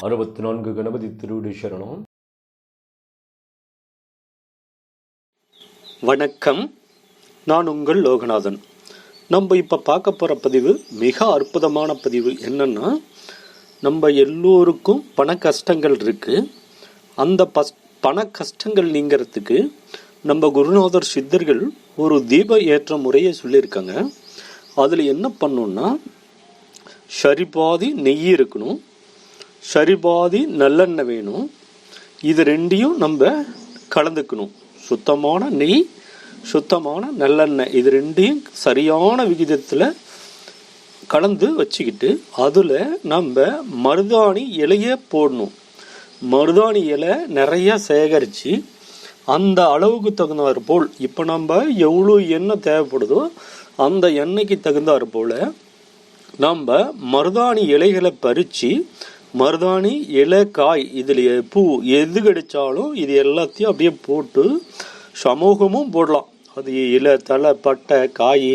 அறுபத்தி நான்கு கணபதி திருவிடு சரணம். வணக்கம். நான் உங்கள் லோகநாதன். நம்ம இப்போ பார்க்க போகிற பதிவு மிக அற்புதமான பதிவு என்னன்னா நம்ம எல்லோருக்கும் பண கஷ்டங்கள் இருக்குது அந்த பஸ் பண கஷ்டங்கள் நீங்கிறதுக்கு நம்ம குருநாதர் சித்தர்கள் ஒரு தீப ஏற்ற முறையை சொல்லியிருக்காங்க. அதில் என்ன பண்ணணும்னா சரிபாதி நெய் இருக்கணும் சரிபாதி நல்லெண்ணெய் வேணும் இது ரெண்டையும் நம்ம கலந்துக்கணும். சுத்தமான நெய் சுத்தமான நல்லெண்ணெய் இது ரெண்டையும் சரியான விகிதத்தில் கலந்து வச்சுக்கிட்டு அதில் நம்ம மருதாணி இலையை போடணும். மருதாணி இலை நிறைய சேகரித்து அந்த அளவுக்கு தகுந்தாற் போல் இப்போ நம்ம எவ்வளோ எண்ணெய் தேவைப்படுதோ அந்த எண்ணெய்க்கு தகுந்தாற் போல் நம்ம மருதாணி இலைகளை பறித்து மருதாணி இலை காய் இதில் பூ எது கிடைச்சாலும் இது எல்லாத்தையும் அப்படியே போட்டு சமூகமும் போடலாம். அது இலை தலை பட்டை காய்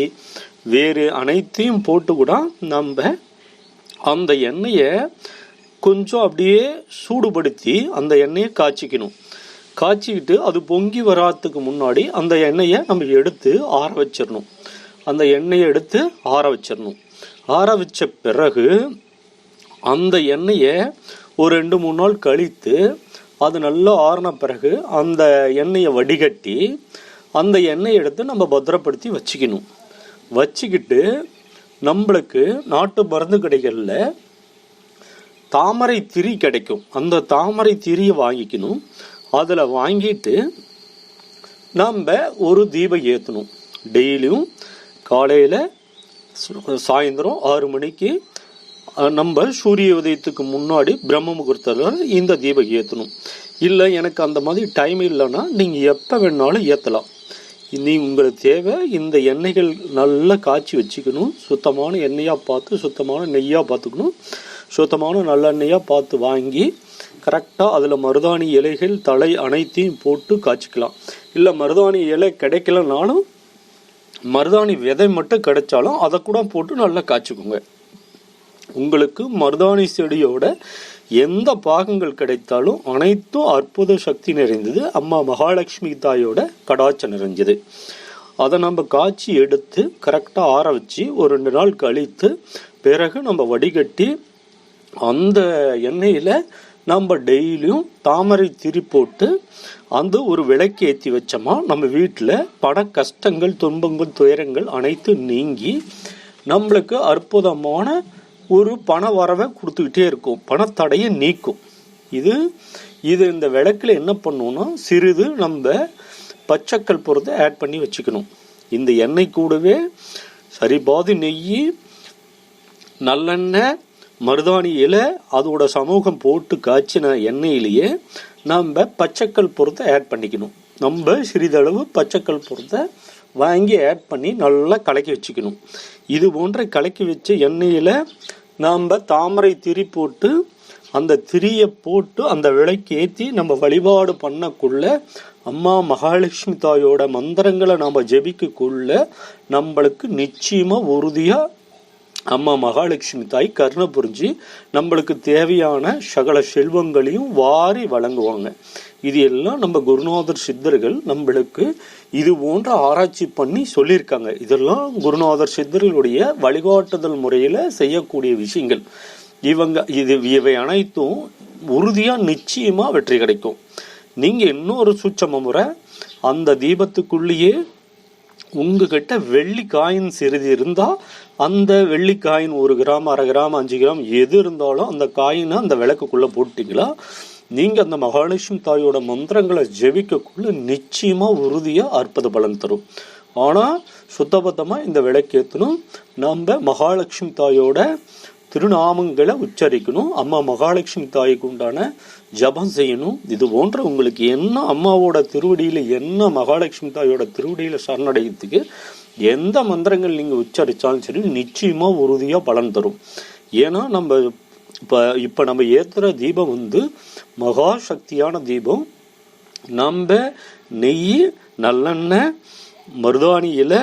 வேறு அனைத்தையும் போட்டு கூட நம்ம அந்த எண்ணெயை கொஞ்சம் அப்படியே சூடுபடுத்தி அந்த எண்ணெயை காய்ச்சிக்கணும். காய்ச்சிக்கிட்டு அது பொங்கி வராதுக்கு முன்னாடி அந்த எண்ணெயை நம்ம எடுத்து ஆற வச்சிடணும் அந்த எண்ணெயை எடுத்து ஆற வச்சிடணும் ஆற வச்ச பிறகு அந்த எண்ணெயை ஒரு ரெண்டு மூணு நாள் கழித்து அது நல்லா ஆறின பிறகு அந்த எண்ணெயை வடிகட்டி அந்த எண்ணெயை எடுத்து நம்ம பத்திரப்படுத்தி வச்சுக்கணும். வச்சுக்கிட்டு நம்மளுக்கு நாட்டு மருந்து கடைகளில் தாமரை திரி கிடைக்கும். அந்த தாமரை திரியை வாங்கிக்கணும். அதில் வாங்கிட்டு நம்ம ஒரு தீபம் ஏற்றணும் டெய்லியும் காலையில் சாயந்தரம் ஆறு மணிக்கு நம்ம சூரிய உதயத்துக்கு முன்னாடி பிரம்ம முகூர்த்தத்தில் இந்த தீபம் ஏற்றணும் இல்லை எனக்கு அந்த மாதிரி டைம் இல்லைன்னா நீங்கள் எப்போ வேணாலும் ஏற்றலாம் நீ உங்களுக்கு தேவை இந்த எண்ணெய்கள் நல்லா காய்ச்சி வச்சுக்கணும். சுத்தமான எண்ணெயாக பார்த்து சுத்தமான நெய்யாக பார்த்துக்கணும். சுத்தமான நல்லெண்ணெயாக பார்த்து வாங்கி கரெக்டாக அதில் மருதாணி இலைகள் தலை அனைத்தையும் போட்டு காய்ச்சிக்கலாம். இல்லை மருதாணி இலை கிடைக்கலனாலும் மருதாணி விதை மட்டும் கிடைச்சாலும் அதை கூட போட்டு நல்லா காய்ச்சிக்கோங்க. உங்களுக்கு மருதாணி செடியோட எந்த பாகங்கள் கிடைத்தாலும் அனைத்தும் அற்புத சக்தி நிறைந்தது. அம்மா மகாலட்சுமி தாயோட கடாச்சம் நிறைஞ்சது. அதை நம்ம காய்ச்சி எடுத்து கரெக்டாக ஆற வச்சு ஒரு ரெண்டு நாள் கழித்து பிறகு நம்ம வடிகட்டி அந்த எண்ணெயில் நம்ம டெய்லியும் தாமரை திரி போட்டு அந்த ஒரு விளக்கு ஏற்றி வச்சோமா நம்ம வீட்டில் பண கஷ்டங்கள் துன்பங்கள் துயரங்கள் அனைத்தும் நீங்கி நம்மளுக்கு அற்புதமான ஒரு பண வரவை கொடுத்துக்கிட்டே இருக்கும். பணத்தடையை நீக்கும். இது இது இந்த விளக்கில் என்ன பண்ணுவோம்னா சிறிது நம்ம பச்சைக்கல் பொறுத்து ஆட் பண்ணி வச்சுக்கணும். இந்த எண்ணெய் கூடவே சரிபாதி நெய் நல்லெண்ணெய் மருதாணியில் அதோட சமூகம் போட்டு காய்ச்சின எண்ணெயிலேயே நம்ம பச்சைக்கல் பொருத்தை ஆட் பண்ணிக்கணும். நம்ம சிறிதளவு பச்சைக்கல் பொருத்தை வாங்கி ஆட் பண்ணி நல்லா கலக்கி வச்சுக்கணும். இது போன்ற கலக்கி வச்ச எண்ணெயில் நாம் தாமரை திரி போட்டு அந்த திரியை போட்டு அந்த விலைக்கு ஏற்றி நம்ம வழிபாடு பண்ணக்குள்ள அம்மா மகாலட்சுமி தாயோட மந்திரங்களை நாம் ஜெபிக்கக்குள்ள நம்மளுக்கு நிச்சயமாக உறுதியாக அம்மா மகாலட்சுமி தாய் கருணை புரிஞ்சு நம்மளுக்கு தேவையான சகல செல்வங்களையும் வாரி வழங்குவாங்க. இது எல்லாம் நம்ம குருநாதர் சித்தர்கள் நம்மளுக்கு இது போன்ற ஆராய்ச்சி பண்ணி சொல்லியிருக்காங்க. இதெல்லாம் குருநாதர் சித்தர்களுடைய வழிகாட்டுதல் முறையில் செய்யக்கூடிய விஷயங்கள். இவங்க இது இவை அனைத்தும் உறுதியாக நிச்சயமாக வெற்றி கிடைக்கும். நீங்கள் இன்னொரு சூட்சம முறை அந்த தீபத்துக்குள்ளேயே உங்ககிட்ட வெள்ளி காயின் சிறிது இருந்தால் அந்த வெள்ளி காயின் ஒரு கிராம் அரை கிராம் அஞ்சு கிராம் எது இருந்தாலும் அந்த காயினை அந்த விளக்குக்குள்ளே போட்டிங்களா? நீங்கள் அந்த மகாலட்சுமி தாயோட மந்திரங்களை ஜெபிக்கக்குள்ள நிச்சயமாக உறுதியாக அற்புத பலன் தரும். ஆனால் சுத்தபத்தமாக இந்த விளக்கேற்றணும் நம்ம மகாலட்சுமி தாயோட திருநாமங்களை உச்சரிக்கணும். அம்மா மகாலட்சுமி தாய்க்கு உண்டான ஜபம் செய்யணும். இது போன்ற உங்களுக்கு என்ன அம்மாவோட திருவடியில் என்ன மகாலட்சுமி தாயோட திருவடியில் சரணடையத்துக்கு எந்த மந்திரங்கள் நீங்கள் உச்சரித்தாலும் சரி நிச்சயமாக உறுதியாக பலன் தரும். ஏன்னா நம்ம இப்போ இப்போ நம்ம ஏற்றுற தீபம் வந்து மகா சக்தியான தீபம். நம்ம நெய் நல்லெண்ணெய் மருதாணி இலை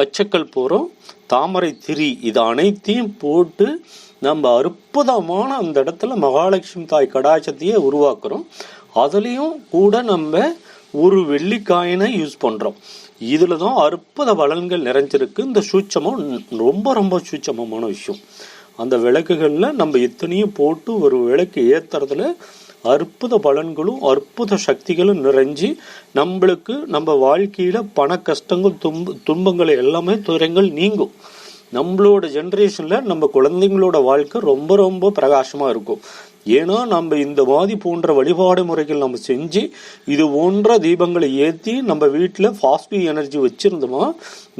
பச்சைக்கல் பூரம் தாமரை திரி இது அனைத்தையும் போட்டு நம்ம அற்புதமான அந்த இடத்துல மகாலட்சுமி தாய் கடாட்சத்தையே உருவாக்குறோம். அதுலேயும் கூட நம்ம ஒரு வெள்ளிக்காயினை யூஸ் பண்ணுறோம் இதில் தான் அற்புத பலன்கள் நிறைஞ்சிருக்கு. இந்த சூட்சமம் ரொம்ப ரொம்ப சூட்சமமான விஷயம். அந்த விளக்குகளில் நம்ம எத்தனையும் போட்டு ஒரு விளக்கு ஏற்றுறதுல அற்புத பலன்களும் அற்புத சக்திகளும் நிறைஞ்சு நம்மளுக்கு நம்ம வாழ்க்கையில் பண கஷ்டங்கள் துன்ப துன்பங்கள் எல்லாமே துறைகள் நீங்கும். நம்மளோட ஜென்ரேஷனில் நம்ம குழந்தைங்களோட வாழ்க்கை ரொம்ப ரொம்ப பிரகாசமாக இருக்கும். ஏன்னா நம்ம இந்த மாதிரி போன்ற வழிபாடு முறைகள் நம்ம செஞ்சு இது போன்ற தீபங்களை ஏற்றி நம்ம வீட்டில் பாசிட்டிவ் எனர்ஜி வச்சுருந்தோமா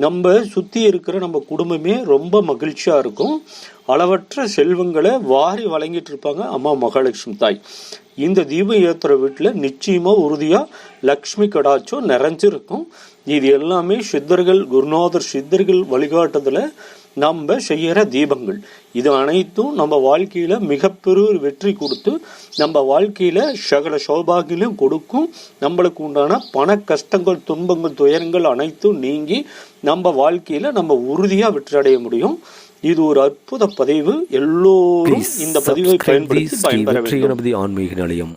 நம்ம சுற்றி இருக்கிற நம்ம குடும்பமே ரொம்ப மகிழ்ச்சியாக இருக்கும். அளவற்ற செல்வங்களை வாரி வழங்கிட்டு இருப்பாங்க அம்மா மகாலட்சுமி தாய். இந்த தீபம் ஏற்றுற வீட்டில் நிச்சயமாக உறுதியாக லக்ஷ்மி கடாச்சும் நிறைஞ்சிருக்கும். இது எல்லாமே சித்தர்கள் குருநாதர் சித்தர்கள் வழிகாட்டுதல நம்ம செய்கிற தீபங்கள். இது அனைத்தும் நம்ம வாழ்க்கையில் மிகப்பெரிய வெற்றி கொடுத்து நம்ம வாழ்க்கையில் சகல சௌபாகியிலும் கொடுக்கும். நம்மளுக்கு உண்டான பண கஷ்டங்கள் துன்பங்கள் துயரங்கள் அனைத்தும் நீங்கி நம்ம வாழ்க்கையில் நம்ம உறுதியாக வெற்றி அடைய முடியும். இது ஒரு அற்புத பதிவு. எல்லோரும் இந்த பதிவை பயன்படுத்தி பயன்பெற வேண்டும். ஆன்மீக நிலையம்